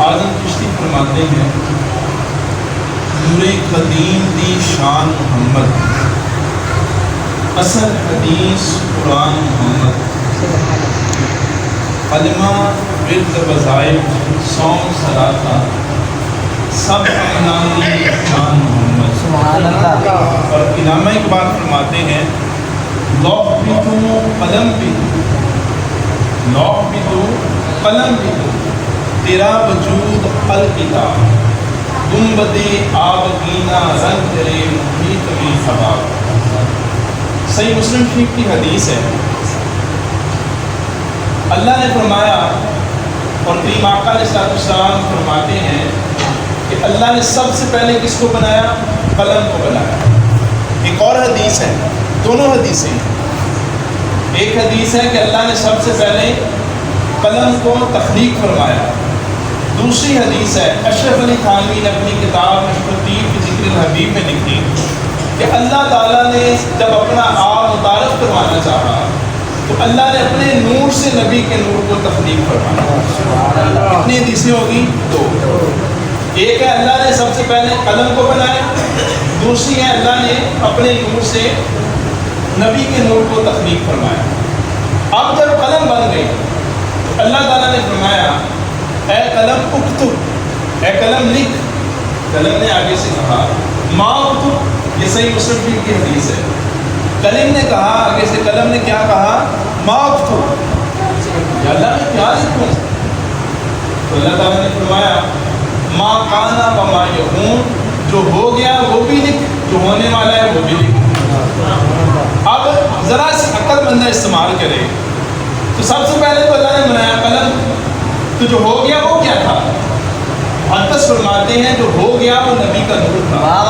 آزم کشتی فرماتے ہیں نور قدیم دی شان محمد۔ اصل حدیث قرآن محمد۔ کلمہ ورد وظائف سون سلاتا سب انعامی شان محمد۔ سبحان اللہ۔ اور علامہ اقبال فرماتے ہیں لوح بھی تو قلم بھی لوح بھی تو قلم بھی تو۔ تیرا وجود الکتاب گنبد آبگینہ رنگ تیرے محیط میں خباب صحیح مسلم شریف کی حدیث ہے۔ اللہ نے فرمایا، اور کریم آقا علیہ الصلوۃ والسلام فرماتے ہیں کہ اللہ نے سب سے پہلے کس کو بنایا؟ قلم کو بنایا۔ ایک اور حدیث ہے، دونوں حدیثیں ایک حدیث ہے کہ اللہ نے سب سے پہلے قلم کو تخلیق فرمایا۔ دوسری حدیث ہے، اشرف علی خانوی نے اپنی کتاب مشکلطیف کی ذکر الحبیب میں لکھی کہ اللہ تعالیٰ نے جب اپنا آپ متعارف کروانا چاہا، تو اللہ نے اپنے نور سے نبی کے نور کو تخلیق فرمایا۔ کتنی حدیثیں ہوگی؟ دو۔ ایک ہے، اللہ نے سب سے پہلے قلم کو بنایا۔ دوسری ہے، اللہ نے اپنے نور سے نبی کے نور کو تخلیق فرمایا۔ اب جب قلم بن گئی، تو اللہ تعالیٰ نے فرمایا اے قلم اکتب اے قلم لکھ۔ قلم نے آگے سے کہا ماں اکتب یہ صحیح مسلم کی حدیث ہے۔ قلم نے کہا، آگے سے قلم نے کیا کہا؟ ماں اکتب یا اللہ میں کیا لکھوں تو اللہ تعالیٰ نے فرمایا ماں کانا و یہون جو ہو گیا وہ بھی لکھ، جو ہونے والا ہے وہ بھی لکھ۔ اب ذرا سی عقل بندہ استعمال کرے تو سب سے پہلے تو اللہ تو جو ہو گیا وہ کیا تھا؟ فرماتے ہیں جو ہو گیا وہ نبی کا نور تھا۔